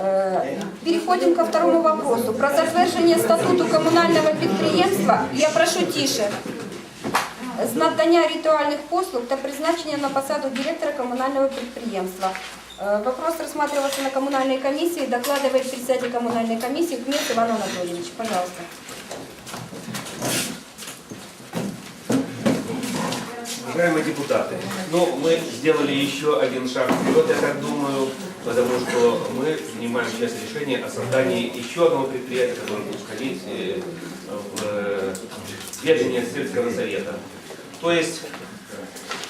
Э, Переходим ко второму вопросу. Про затвердження статуту комунального підприємства. Я прошу тише. З надання ритуальних послуг та призначення на посаду директора комунального підприємства. Э, Вопрос рассматривался на коммунальной комиссии. Докладывает председатель коммунальной комиссии Кмет Иван Анатольевич. Пожалуйста. Уважаемые депутаты, ну, мы сделали еще один шаг вперед, я так думаю, потому что мы принимаем сейчас решение о создании еще одного предприятия, которое будет входить э, в э, ведение сельского совета. То есть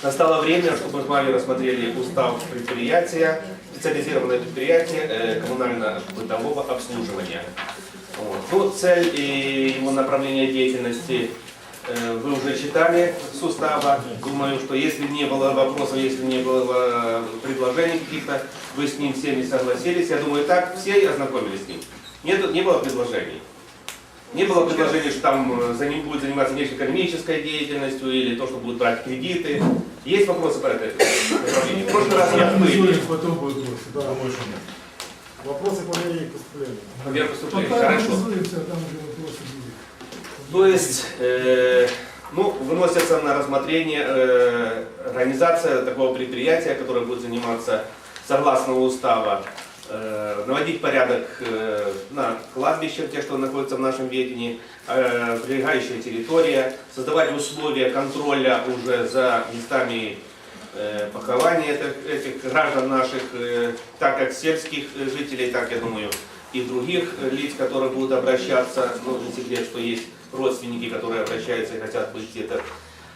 настало время, чтобы мы с вами рассмотрели устав предприятия, специализированное предприятие э, коммунально-бытового обслуживания. Вот. Ну, цель и его направление деятельности вы уже читали с устава. Думаю, что если не было вопросов, если не было предложений каких-то, вы с ним всеми согласились. Я думаю, так все ознакомились с ним. Нет, не было предложений. Не было предложений, что там э, за ним будет заниматься внешнеэкономической деятельностью или то, что будут брать кредиты. Есть вопросы по этой направлению? В прошлый раз я потом будет вопросы. Да. Что нет. Вопросы по мере поступления. Вверх поступления. Пока Хорошо. а там уже вопросы будут. То есть, э, ну, выносится на рассмотрение э, организация такого предприятия, которое будет заниматься согласно устава, э, наводить порядок э, на кладбищах, те, что находятся в нашем ведении, э, прилегающая территория, создавать условия контроля уже за местами э, похования этих, этих граждан наших, э, так как сельских жителей, так, я думаю, и других лиц, которые будут обращаться, ну, не секрет, что есть родственники, которые обращаются и хотят быть где-то.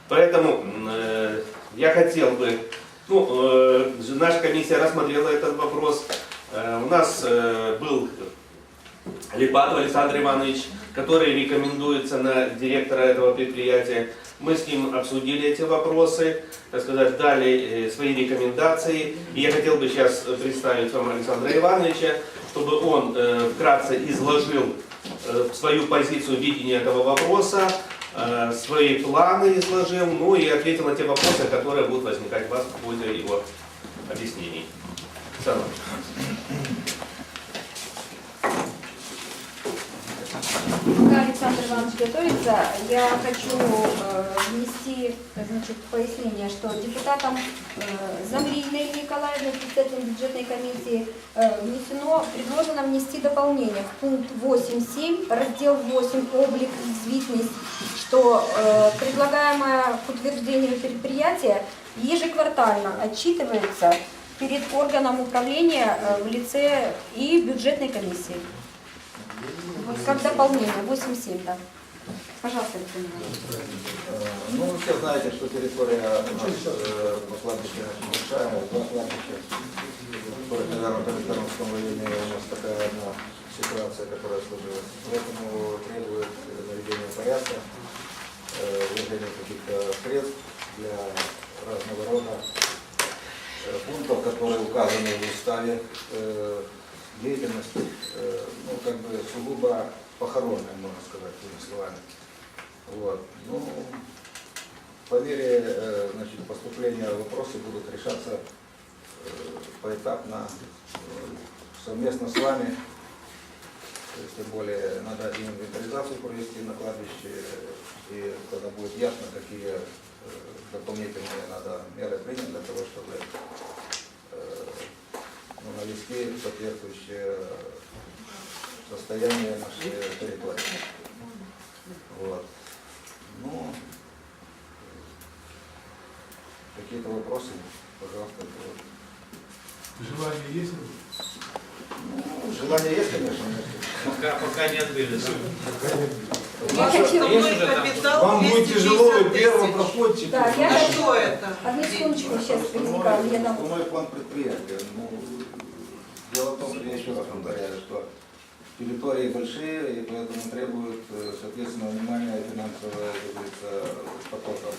Поэтому э, я хотел бы, ну, э, наша комиссия рассмотрела этот вопрос. Э, у нас э, был Липатов Александр Иванович, который рекомендуется на директора этого предприятия. Мы с ним обсудили эти вопросы, так сказать, дали э, свои рекомендации. И я хотел бы сейчас представить вам Александра Ивановича, чтобы он э, вкратце изложил свою позицию видения этого вопроса, э, свои планы изложил, ну и ответил на те вопросы, которые будут возникать у вас в ходе его объяснений. Александр Иванович. Пока Александр Иванович готовится, я хочу э, внести э, значит, пояснение, что депутатам э, Замриной Николаевной, председателем бюджетной комиссии, внесено, предложено внести дополнение в пункт 8.7, раздел 8 «Облик и известность», что предлагаемое к утверждению предприятия ежеквартально отчитывается перед органом управления в лице и бюджетной комиссии. Вот Как дополнение, 8-7, да. Пожалуйста, Александр Ну, вы все знаете, что территория у нас э, по кладбищу очень большая, два кладбища. В Тарасском районе у нас такая одна ситуация, которая сложилась. Поэтому требует э, наведения порядка, э, вложения каких-то средств для разного рода э, пунктов, которые указаны в уставе деятельности, э, ну, как бы сугубо похоронная, можно сказать, этими словами. Вот. Ну, по мере э, значит, поступления вопросы будут решаться э, поэтапно, совместно с вами. Тем более надо и инвентаризацию провести на кладбище, и тогда будет ясно, какие дополнительные надо меры принять для того, чтобы ну, навести соответствующее состояние нашей территории. Вот. Ну, какие-то вопросы, пожалуйста. Желание есть? Ну, желание есть, конечно. Пока, пока не открыли. Я хочу... Есть уже там? Вам будет тяжело, вы первым проходите. Да, я А что это? Одну секундочку, сейчас пересекаем. Я дам. Мой план предприятия. Ну, дело в том, что я еще раз повторяю, что территории большие, и поэтому требуют э, соответственного внимания финансового, потоков.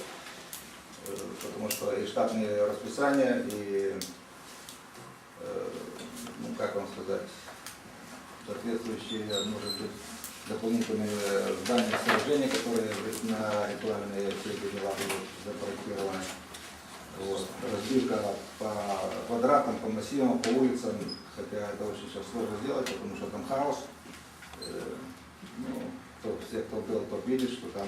Э, Потому что и штатные расписания, и, э, ну как вам сказать, соответствующие, может быть, дополнительные здания сооружения, которые на ритуальные будут запроектированы. Вот. Разбивка по квадратам, по массивам, по улицам, хотя это очень сейчас сложно сделать, потому что там хаос. Э, Ну, кто- все, кто был, тот видит, что там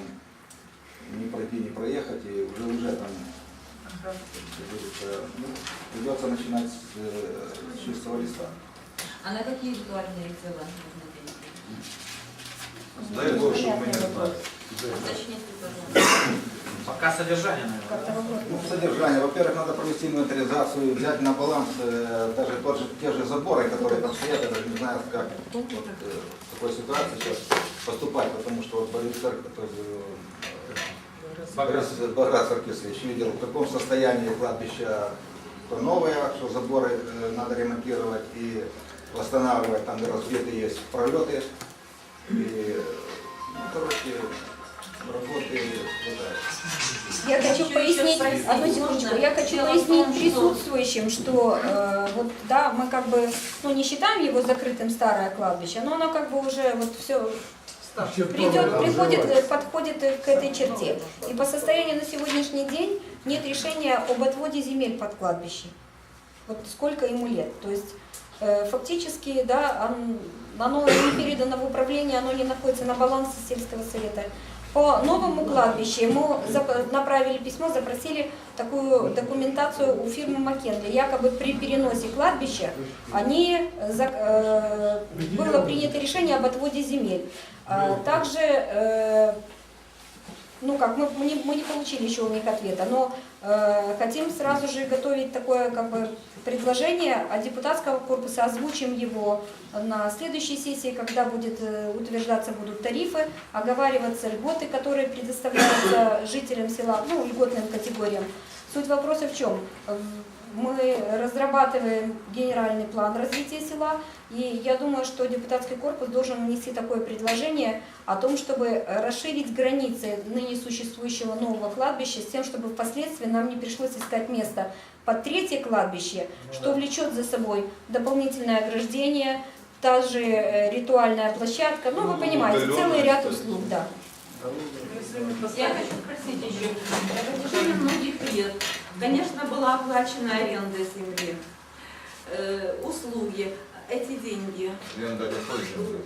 не пройти, не проехать, и уже уже там ну, придется начинать с, э, с чистого листа. А на какие визуальные дела нужно деньги? Дай Бог, чтобы мы не знали. Пока содержание, наверное. Ну, содержание. Во-первых, надо провести инвентаризацию, взять на баланс э, даже тот же, те же заборы, которые там стоят. Я даже не знаю, как вот, э, в такой ситуации сейчас поступать, потому что вот Борис Церковь, Баграт. Баграт Саркисович видел, в каком состоянии кладбища то новое, что заборы э, надо ремонтировать и восстанавливать, там разбиты есть пролеты. И, ну, короче, работы хватает. Я хочу пояснить, одну секундочку, я хочу пояснить присутствующим, что э, вот да, мы как бы, ну не считаем его закрытым старое кладбище, но оно как бы уже вот все придет, приходит, э, подходит к этой черте. И по состоянию на сегодняшний день нет решения об отводе земель под кладбище. Вот сколько ему лет. То есть э, фактически, да, он- оно не передано в управление, оно не находится на балансе сельского совета. По новому кладбищу ему направили письмо, запросили такую документацию у фирмы Маккенли. Якобы при переносе кладбища они э, э, было принято решение об отводе земель. А, Также, э, ну как, мы, мы, не, мы не получили еще у них ответа, но э, хотим сразу же готовить такое как бы предложение от депутатского корпуса, озвучим его на следующей сессии, когда будет э, утверждаться будут тарифы, оговариваться льготы, которые предоставляются жителям села, ну, льготным категориям. Суть вопроса в чем? Мы разрабатываем генеральный план развития села, и я думаю, что депутатский корпус должен внести такое предложение о том, чтобы расширить границы ныне существующего нового кладбища с тем, чтобы впоследствии нам не пришлось искать место под третье кладбище, что влечет за собой дополнительное ограждение, та же э, ритуальная площадка, ну вы понимаете, целый ряд услуг, да. Я хочу спросить еще. На протяжении многих лет, конечно, была оплачена аренда земли, э, услуги, эти деньги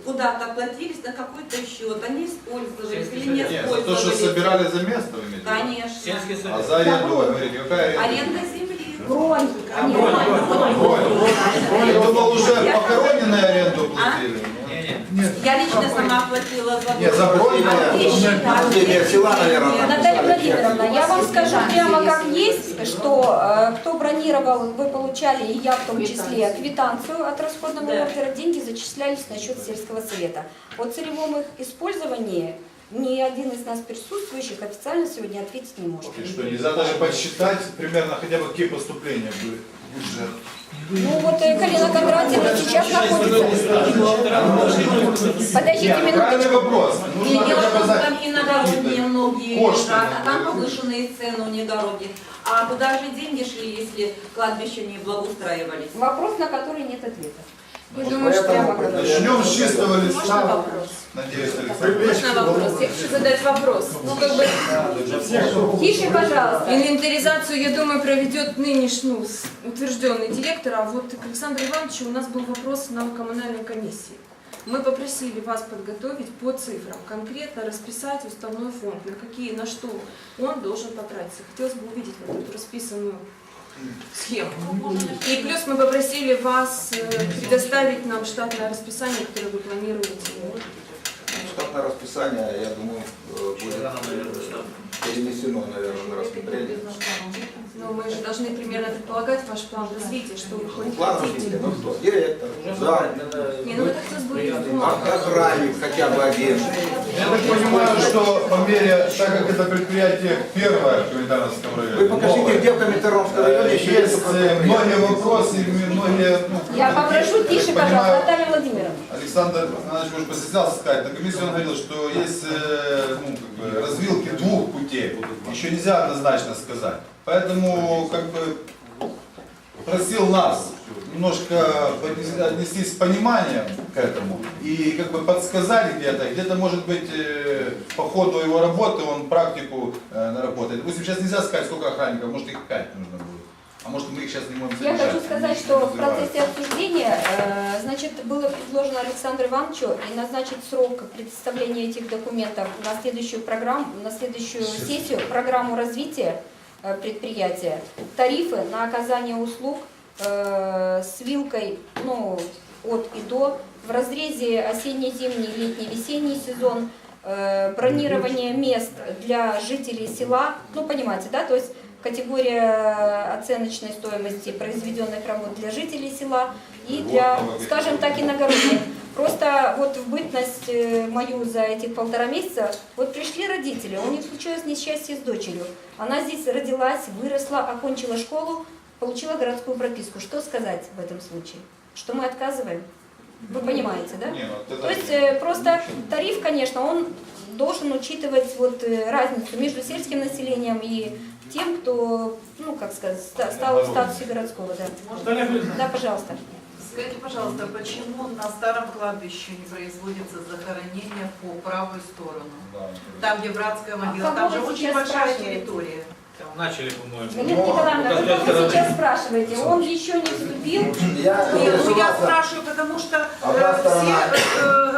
куда-то платились на какой-то счет, они использовались или не Нет, за то, что использовались? собирали за место, вы имеете? Конечно. А за аренду, вы говорите, какая аренда? Аренда земли. Бронь, они- Бронь, Я думал, уже похороненную аренду платили. Я лично сама платила за Нет, за бронь, села, наверное, Наталья Владимировна, я вам скажу прямо как есть, что э, кто бронировал, вы получали, и я в том числе, квитанцию от расходного ордера, деньги зачислялись на счет сельского совета. О целевом их использовании ни один из нас присутствующих официально сегодня ответить не может. И что, нельзя даже подсчитать примерно хотя бы какие поступления были в бюджет? Ну вот э, Галина Кондратьевна сейчас находится. Подождите минуточку. правильный вопрос. И Нужно дело в том, что там иногородние многие лежат, а там повышенные цены у негородних. А куда же деньги шли, если кладбища не благоустраивались? Вопрос, на который нет ответа. Прямо говорю. Начнем с чистого Можно листа. вопрос? Надеюсь, Александр. Можно вопрос? Я хочу задать вопрос. Ну, как бы, Тише, пожалуйста. инвентаризацию, я думаю, проведет нынешний ну, утвержденный директор, а вот к Александру Ивановичу у нас был вопрос на коммунальной комиссии. Мы попросили вас подготовить по цифрам, конкретно расписать уставной фонд, на какие, на что он должен потратиться. Хотелось бы увидеть вот эту расписанную схему. И плюс мы попросили вас э, предоставить нам штатное расписание, которое вы планируете. Штатное расписание, я думаю, э, будет э, перенесено, наверное, на рассмотрение. Но мы же должны примерно предполагать ваш план развития, что вы Ну, План развития, ну что, директор, зам, Не, ну это хотелось бы видеть ох- бумагу. охранник хотя бы один. Я так понимаю, что по мере, так как это предприятие первое в Комендантском районе, Вы покажите, новое, где в Коминтерновском районе э, еще есть есть э, многие вопросы, многие... ну, Я попрошу я тише, так пожалуйста, понимаю, Наталья Владимировна. Александр Иванович уже постеснялся сказать, на комиссии он говорил, что есть э, ну, как бы, развилки двух путей, еще нельзя однозначно сказать. Поэтому как бы просил нас немножко отнестись с пониманием к этому. И как бы подсказали где-то, где-то может быть э, по ходу его работы он практику э, наработает. Допустим, сейчас нельзя сказать, сколько охранников, может их пять нужно будет. А может мы их сейчас не можем Я содержать, хочу сказать, что в процессе обсуждения, э, значит, было предложено Александру Ивановичу и назначить срок представления этих документов на следующую программу, на следующую сессию, программу развития предприятия, тарифы на оказание услуг э, с вилкой, ну, от и до, в разрезе осенне-зимний, летний, весенний сезон, э, бронирование мест для жителей села, ну, понимаете, да, то есть категория оценочной стоимости произведенных работ для жителей села и для, скажем так, иногородних. Просто вот в бытность э, мою за этих полтора месяца, вот пришли родители, у них случилось несчастье с дочерью. Она здесь родилась, выросла, окончила школу, получила городскую прописку. Что сказать в этом случае? Что мы отказываем? Вы понимаете, да? Ну, вот это- То есть э, просто тариф, конечно, он должен учитывать вот э, разницу между сельским населением и тем, кто, ну, как сказать, ста- стал в статусе городского, да. Да, пожалуйста. Скажите, пожалуйста, почему на старом кладбище не производится захоронение по правую сторону? Да. Там, где братская могила, А там кого же вы очень сейчас большая спрашиваете? территория. Там начали, по-моему. Галина Николаевна, вы кого сейчас спрашиваете? Он еще не вступил. Я Нет, ну я спрашиваю, потому что э, сторона. все э,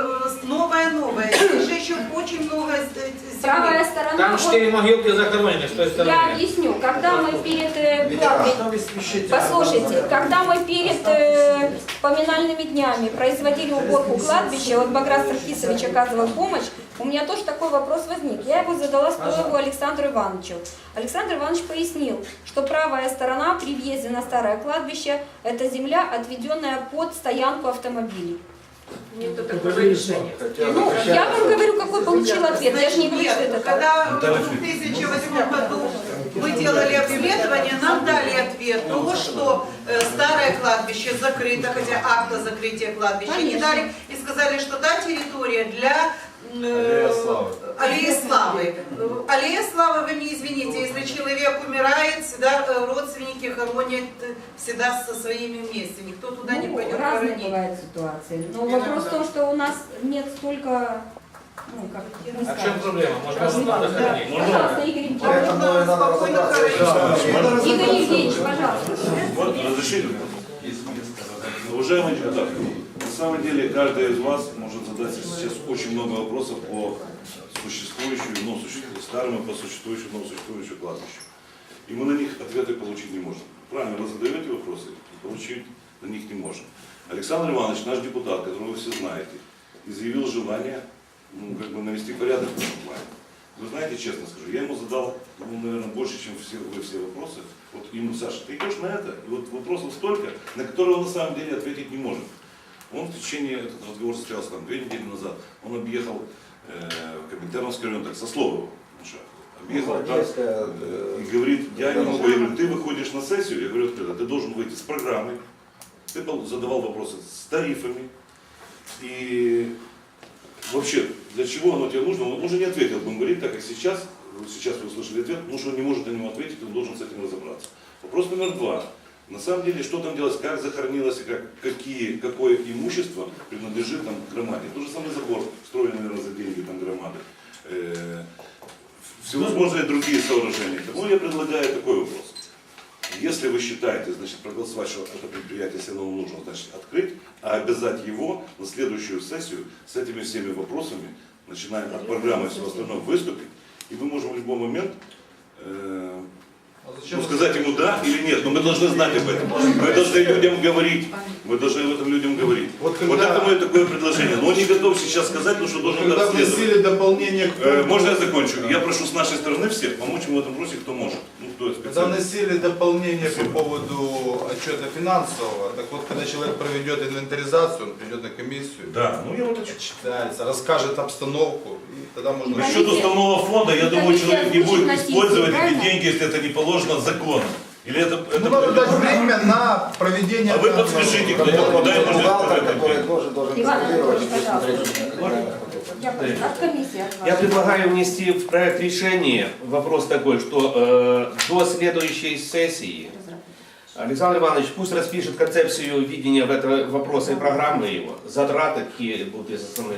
э, новое-новое. Здесь же еще очень много земли. Правая сторона, Там вот четыре могилки захоронены, с той я стороны. объясню, когда мы перед э, кладбищем, послушайте, когда мы перед э, поминальными днями производили уборку кладбища, вот Баграт Саркисович оказывал помощь, у меня тоже такой вопрос возник. Я его задала Стоеву Александру Ивановичу. Александр Иванович пояснил, что правая сторона при въезде на старое кладбище – это земля, отведенная под стоянку автомобилей. Нет такого решения. Хотя Ну, я вам говорю, какой получил ответ. Я же не говорю, Нет, что это так. когда в 2008 году вы делали обследование, нам дали ответ, то, что э, старое кладбище закрыто, хотя акта закрытия кладбища не дали, и сказали, что та территория для Аллея Славы. Аллея Славы. Э, Аллея Славы, вы не извините, если человек умирает, всегда э, родственники хоронят э, всегда со своими вместе, никто туда не Ну, пойдет разные хоронить. бывают ситуации. Но Не вопрос в том, что у нас нет столько, ну, как не А в чем проблема? Можно можно Да. Пожалуйста, Игорь Евгеньевич. Игорь Евгеньевич, пожалуйста. Вот, разрешите? Уважаемые депутаты, на самом деле каждый из вас может задать сейчас очень много вопросов по существующему, ну, суще- старому, по существующему, но существующему кладбищу. И мы на них ответы получить не можем. Правильно, вы задаете вопросы, получить на них не можем. Александр Иванович, наш депутат, которого вы все знаете, изъявил желание ну, как бы навести порядок в этом плане. Вы знаете, честно скажу, я ему задал, ну, наверное, больше, чем все, вы все вопросы. Вот ему, Саша, ты идешь на это, и вот вопросов столько, на которые он на самом деле ответить не может. Он в течение, этот разговор состоялся там две недели назад, он объехал э, Коминтерновский район, так, Сослового, Маша, объехал там, Гвардейская, э, и говорит, я не могу, я говорю, ты выходишь на сессию, я говорю, ты должен выйти с программой, ты задавал вопросы с тарифами, и вообще, для чего оно тебе нужно, он уже не ответил, будем говорить, так как сейчас, сейчас вы услышали ответ, потому что он не может на него ответить, он должен с этим разобраться. Вопрос номер два. На самом деле, что там делать, как захоронилось, как, какие, какое имущество принадлежит там громаде. Тот же самый забор, строенный, наверное, за деньги там громады. Э, всевозможные другие сооружения. Тому я предлагаю такой вопрос. Если вы считаете, значит, проголосовать, что это предприятие все равно нужно, значит, открыть, а обязать его на следующую сессию с этими всеми вопросами, начиная от программы и всего остального, выступить, и мы можем в любой момент э, ну, сказать ему да или нет, но мы должны знать об этом. Мы должны людям говорить. Мы должны об этом людям говорить. Вот Вот, когда- это мое такое предложение. Но он не готов сейчас сказать, потому что должен Когда расследовать. дополнение к Э, Можно я закончу? Я прошу с нашей стороны всех помочь ему в этом вопросе, кто может. Ну, кто Когда специалист. вносили дополнение по поводу отчета финансового, так вот, когда человек проведет инвентаризацию, он придет на комиссию, Да, ну я вот это читается, расскажет обстановку, и тогда можно... Насчет уставного фонда, я думаю, человек не будет использовать эти деньги, если это не положено законом. Или это... это- Ну, надо дать время на проведение... А вы подскажите, кто куда я бухгалтер, должен который тоже должен Иван контролировать Анатольевич, пожалуйста. Я поняла. От комиссии от вас. Я предлагаю внести в проект решения вопрос такой, что э, до следующей сессии Александр Иванович пусть распишет концепцию видения в этого вопроса и программы его, затраты, какие будут из основных